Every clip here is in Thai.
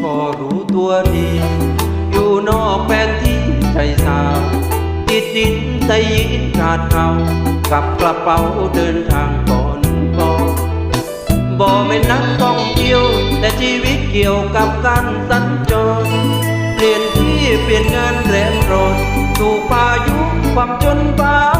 พอรู้ตัวดี อยู่นอกแผนที่ใจสาวติดดินใจยินขาดเขากับกระเป๋าเดินทางก่อนก่อนบ่ไม่นักท่องเที่ยว แต่ชีวิตเกี่ยวกับการสัญจร เปลี่ยนที่เปลี่ยนงานแรมรอนถูกพายุความจนบาดเบา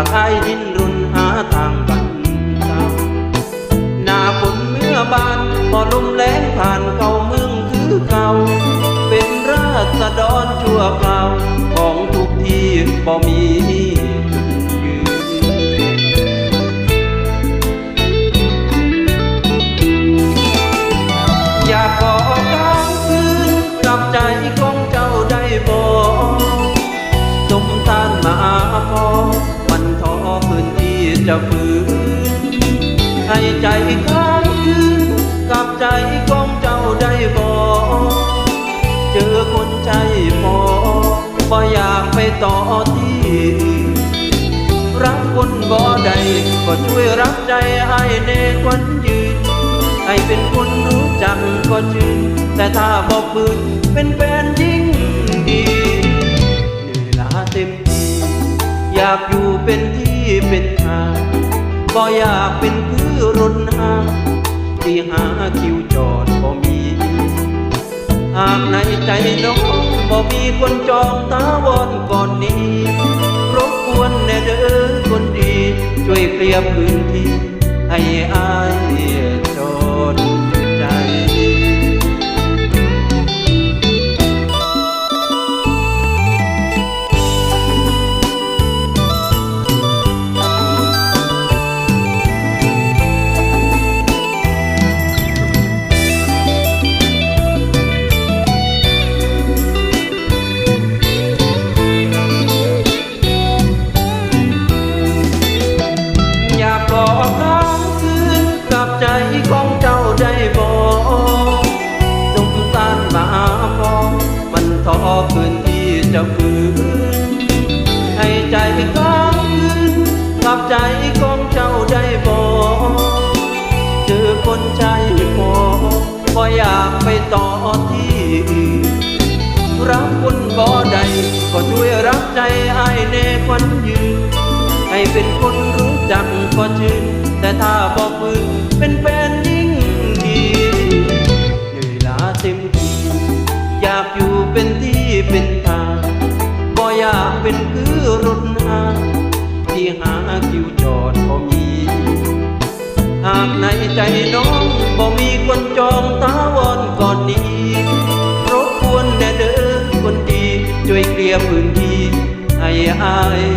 ากไอ้ดิ้นรนหาทางบรรเทาหน้าฝนเมื่อบานพอลมแรงผ่านเข้าเมืองคือเก่า เป็นราษฎรชั่วคราวของทุกที่บ่มี จะฝืนให้ใจค้างคืนกับใจของเจ้าได้บ่เจอคนใจพอบ่อยากไปต่อที่รักคนบ่ได้ก็ช่วยรักใจให้เนควันยืนให้เป็นคนรู้จักก็ชื่นแต่ถ้าบอกฝืนเป็นแฟนยิ่งดีเหนื่อยล้าเต็มทีอยากอยู่เป็นที่ เป็นทางก็อยากเป็นคือรถหางที่หาคิวจอดก็มีหากในใจน้องบ่มีคนจองตาวอนก่อนนี้รบกวนแน่เด้อคนดี ช่วยเคลียร์พื้นที่ให้อาย จะฝืนให้ใจค้างคืนกับใจของเจ้าได้บอกเจอคนใจพอก็อยากไปต่อที่รักคนบ่ได้ก็ช่วยรักใจไอ้เนควันยืนให้เป็นคนรู้จักก็ชื่นแต่ถ้าบอกมือเป็นแฟน เป็นคือรถหาที่หาคิวจอดก็มี หากในใจน้องบ่มีคนจองตาวอนก่อนนี้รบกวนแน่เด้อคนดี ช่วยเคลียร์พื้นที่ให้อาย